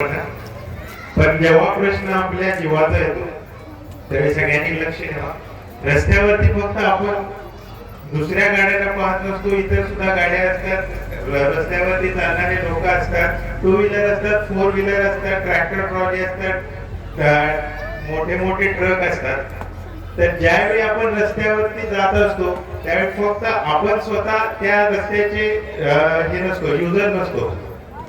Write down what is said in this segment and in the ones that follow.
पण जेव्हा प्रश्न आपल्या जीवाचा येतो त्यावेळी सगळ्यांनी लक्ष ठेवा. रस्त्यावरती फक्त आपण दुसऱ्या गाड्याला पाहत नसतो इतर सुद्धा गाड्या असतात. रस्त्यावरती चालणारे लोक असतात टू व्हीलर असतात फोर व्हीलर असतात ट्रॅक्टर ट्रॉली असतात मोठे मोठे ट्रक असतात. तर ज्यावेळी आपण रस्त्यावरती जात असतो त्यावेळी फक्त आपण स्वतः त्या रस्त्याचे हे नसतो युजर नसतो.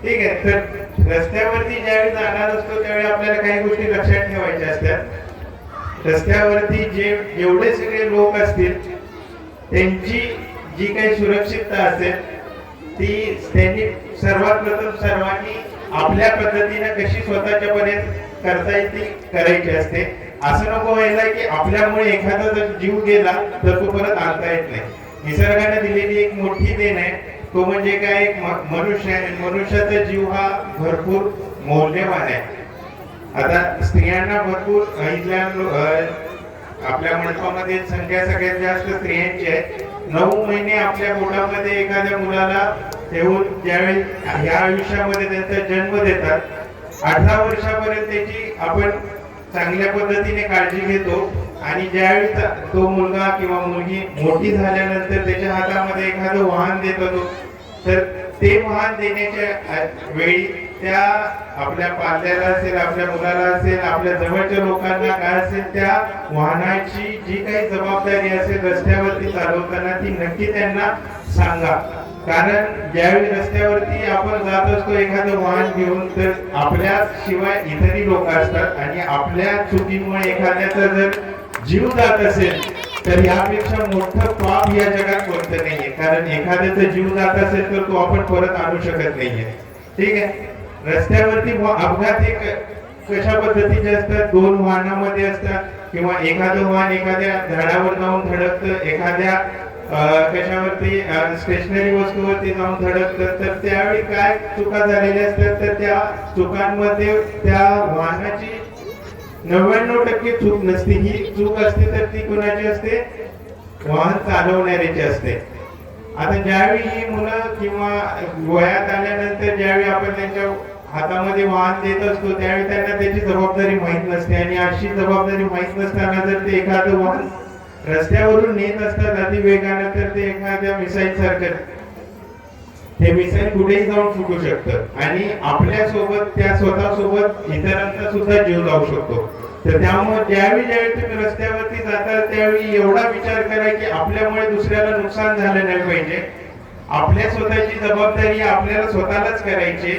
ठीक आहे तर रस्त्यावरती ज्यावेळी जाणार असतो त्यावेळी आपल्याला काही गोष्टी लक्षात ठेवायच्या असतात. रस्त्यावरती जे जेवढे सगळे लोक असतील त्यांची जी काही सुरक्षितता असेल ती त्यांनी सर्वात प्रथम सर्वांनी आपल्या पद्धतीने कशी स्वतःच्या पर्यंत करता येईल ती करायची असते. असं नको व्हायला की आपल्यामुळे एखादा जर जीव गेला तर तो परत आणता येत नाही. निसर्गाने दिलेली एक मोठी देण आहे. तो म्हणजे काय? एक मनुष्य आहे. मनुष्याचा जीव हा भरपूर मौल्यवान आहे. आता स्त्रियांना भरपूर इथल्या आपल्या मंडपामध्ये संख्या सगळ्यात जास्त स्त्रियांची आहे. नऊ महिने आपल्या पोटामध्ये एखाद्या मुलाला ठेवून ज्यावेळी ह्या आयुष्यामध्ये त्यांचा जन्म देतात अठरा वर्षापर्यंत त्याची आपण चांगल्या पद्धतीने काळजी घेतो. आणि ज्यावेळी तो मुलगा किंवा मुलगी मोठी झाल्यानंतर त्याच्या हातामध्ये एखादं वाहन देत होतो तर ते वाहन देण्याच्या वेळी त्या आपल्या पाल्याला असेल आपल्या मुलाला असेल आपल्या जवळच्या लोकांना काय असेल त्या वाहनाची जी काही जबाबदारी असेल रस्त्यावरती चालवताना ती नक्की त्यांना सांगा. कारण ज्यावेळी रस्त्यावरती आपण जात असतो एखादं वाहन घेऊन तर आपल्या शिवाय इतरही लोक असतात आणि आपल्या चुकीमुळे एखाद्याचा जर जीव जात असेल तर यापेक्षा मोठं पाप या जगात कोणतं नाहीये. कारण एखाद्याचा जीव जात असेल तर तो आपण परत आणू शकत नाहीये. ठीक आहे? रस्त्यावरती अपघात हे कशा पद्धतीचे असतात? दोन वाहनामध्ये असतात किंवा एखादं वाहन एखाद्या झाडावर जाऊन धडकतं एखाद्या कशावरती स्टेशनरी वस्तूवरती जाऊन धडकत तर त्यावेळी काय चुका झालेल्या असतात? तर त्या चुकांमध्ये त्या वाहनाची नव्याण्णव टक्के चूक नसते. ही चूक असते तर ती कुणाची असते? वाहन चालवणाऱ्याची असते. आता ज्यावेळी ही मुलं किंवा वयात आल्यानंतर ज्यावेळी आपण त्यांच्या हातामध्ये वाहन देत असतो त्यावेळी त्यांना त्याची जबाबदारी माहीत नसते. आणि अशी जबाबदारी माहीत नसताना जर ते एखादं वाहन रस्त्यावरून नेत असतात अतिवेगानं तर ते एखाद्या मिसाईल सारखं हे मिसाईल कुठेही जाऊन फुटू शकतं. आणि आपल्यासोबत त्या स्वतः सोबत इतरांचा सुद्धा जीव जाऊ शकतो. तर त्यामुळे ज्यावेळी ज्यावेळी तुम्ही रस्त्यावरती जाता त्यावेळी एवढा विचार करा की आपल्यामुळे दुसऱ्याला नुकसान झालं नाही पाहिजे. आपल्या स्वतःची जबाबदारी आपल्याला स्वतःलाच करायची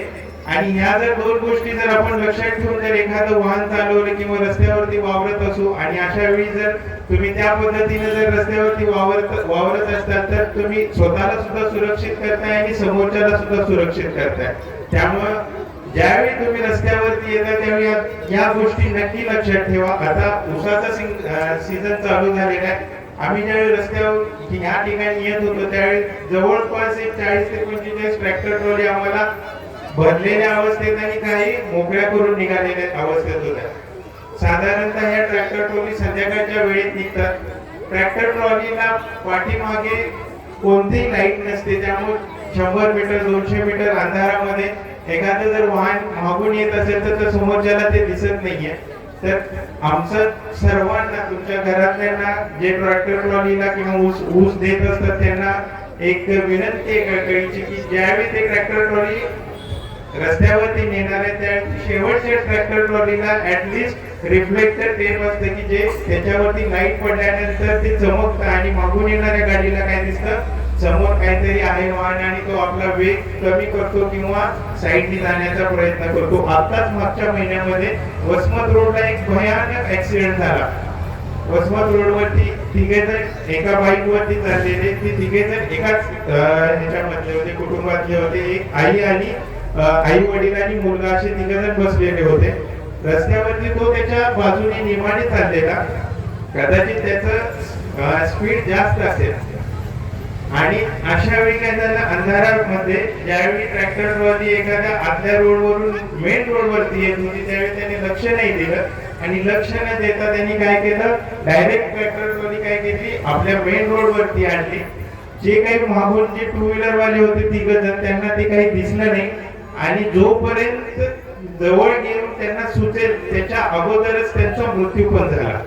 आणि ह्या जर दोन गोष्टी जर आपण लक्षात ठेवून जर एखादं वाहन चालवलं किंवा रस्त्यावरती वावरत असू आणि अशा वेळी जर तुम्ही त्या पद्धतीने जर रस्त्यावरती वावरत वावरत असतात तर तुम्ही स्वतःला सुद्धा सुरक्षित करताय आणि समोरच्याला सुद्धा सुरक्षित करताय. त्यामुळं ज्यावेळी तुम्ही रस्त्यावरती येता त्यावेळी या- या गोष्टी नक्की लक्षात ठेवा. आता उसाचा सीझन चालू झालेला आहे. आम्ही ज्यावेळी रस्त्यावर ह्या ठिकाणी येत होतो त्यावेळी जवळपास एक चाळीस ते पंचेचाळीस ट्रॅक्टर ट्रॉली आम्हाला भरलेल्या अवस्थेत आणि काही मोकळ्या करून निघालेल्या अवस्थेत होत्या साधारणतः ह्या ट्रॅक्टर ट्रॉली संध्याकाळच्या वेळेत निघतात. ट्रॅक्टर ट्रॉलीला पाठीमागे कोणतीही लाइट नसते. त्यामुळे शंभर मीटर दोनशे मीटर अंधारामध्ये एखादं जर वाहन मागून येत असेल तर समोरच्याला ते दिसत नाहीये. तर आमचं सर्वांना तुमच्या घरातल्यांना जे ट्रॅक्टर ट्रॉलीला किंवा ऊस ऊस देत असतात त्यांना एक विनंती आहे कळकळीची की ज्यावेळी ते ट्रॅक्टर ट्रॉली रस्त्यावरती नेणारे त्या शेवटच्या ट्रॅक्टर ट्रॉलीला ऍटलिस्ट रिफ्लेक्टर टेप असते की जे त्याच्यावरती लाइट पडल्यानंतर ते चमकतं आणि मागून येणाऱ्या गाडीला काय दिसतं? समोर काहीतरी आहे वाहन आणि तो आपला वेग कमी करतो किंवा साईडने जाण्याचा प्रयत्न करतो. आताच मागच्या महिन्यामध्ये वसमत रोडला एक भयानक ऍक्सिडेंट झाला. वसमत रोडवरती तिघे जण एका बाईक वरती चाललेले. ते तिघे जण एकाच ह्याच्यामधले होते कुटुंबातले होते. एक आई आणि आई वडील आणि मुलगा असे तिघजण बसलेले होते. रस्त्यावरती तो त्याच्या बाजूने निमाने चाललेला. कदाचित त्याचं स्पीड जास्त असेल. आणि अशा वेळी काय झालं अंधारामध्ये ज्यावेळी ट्रॅक्टर एखाद्या आतल्या रोडवरून मेन रोडवरती येत होती त्यावेळी त्याने लक्ष नाही दिलं. आणि लक्ष न देता त्यांनी काय केलं डायरेक्ट ट्रॅक्टर काय केली आपल्या मेन रोडवरती आणली. जे काही मागून जे टू व्हीलर वाले होते तिघ जण त्यांना ते काही दिसलं नाही. आणि जोपर्यंत जवळ येऊन त्यांना सुचेल त्याच्या अगोदरच त्यांचा मृत्यू पण झाला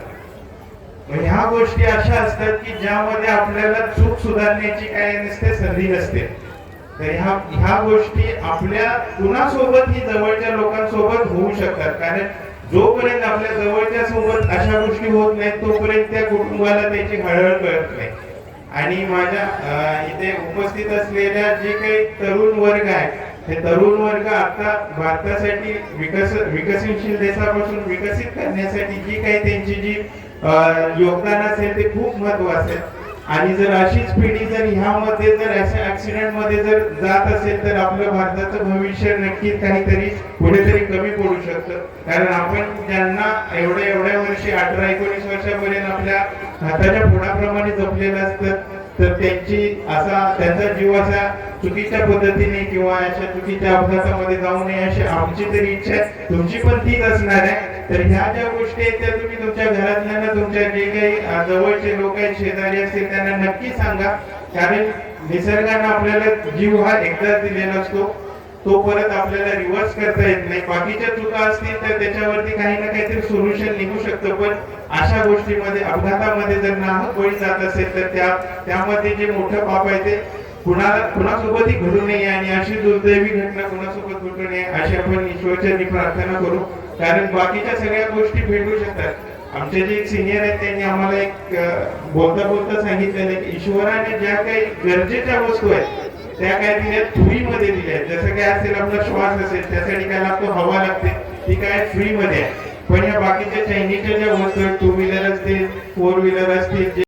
ह्या गोष्टी अशा असतात की ज्यामध्ये आपल्याला चूक सुधारण्याची काय नसते संधी नसते. तर ह्या ह्या गोष्टी आपल्या कुणासोबत ही जवळच्या लोकांसोबत होऊ शकतात. कारण जोपर्यंत आपल्या जवळच्या सोबत अशा गोष्टी होत नाहीत तोपर्यंत त्या कुटुंबाला त्याची हळहळ कळत नाही. आणि माझ्या इथे उपस्थित असलेल्या जे काही तरुण वर्ग आहे हे तरुण वर्ग आता भारतासाठी विकस विकसनशील देशापासून विकसित करण्यासाठी जी काही त्यांची जी योगदान असेल ते खूप महत्वाचं आणि जर अशीच पिढी जर ह्यामध्ये जर अशा ऍक्सिडेंटमध्ये जर जात असेल तर आपलं भारताचं भविष्य नक्कीच काहीतरी कुठेतरी कमी पडू शकतं. कारण आपण ज्यांना एवढ्या एवढ्या वर्षी अठरा एकोणीस वर्षापर्यंत आपल्या हाताच्या फोडाप्रमाणे जपलेलं असतं तर त्यांची असा त्यांचा जीव असा चुकीच्या पद्धतीने किंवा अशा चुकीच्या अपघातामध्ये जाऊ नये अशी आमची तरी इच्छा आहे. तुमची पण तीच असणार आहे. तर ह्या ज्या गोष्टी आहेत त्या तुम्ही तुमच्या घरातल्यांना तुमच्या जे काही जवळचे लोक आहेत शेजारी असतील त्यांना नक्की सांगा. कारण निसर्गाने आपल्याला जीव हा एकदाच दिलेला असतो. तो परत आपल्याला रिव्हर्स करता येत नाही. बाकीच्या चुका असतील तर त्याच्यावरती काही ना काहीतरी सोल्युशन निघू शकतं. पण अशा गोष्टीमध्ये अपघातामध्ये जर नाहक बळी जात असेल तर त्या त्यामध्ये जे मोठं पाप आहे ते कुणाला कुणासोबतही घडू नये आणि अशी दुर्दैवी घटना कुणासोबत घडू नये अशी आपण ईश्वरच्या प्रार्थना करू. कारण बाकीच्या सगळ्या गोष्टी भेटू शकतात. आमचे जे एक सिनियर आहेत त्यांनी आम्हाला एक बोलता बोलता सांगितलेलं की ईश्वराने ज्या काही गरजेच्या वस्तू आहेत त्या काय दिल्या फ्रीमध्ये दिल्या. जसं काय असेल आपला श्वास असेल त्यासाठी काय लागतो हवा लागते. ती काय फ्रीमध्ये आहे. पण या बाकीच्या चायनीच्या ज्या वस्तू टू व्हीलर असतील फोर व्हीलर असतील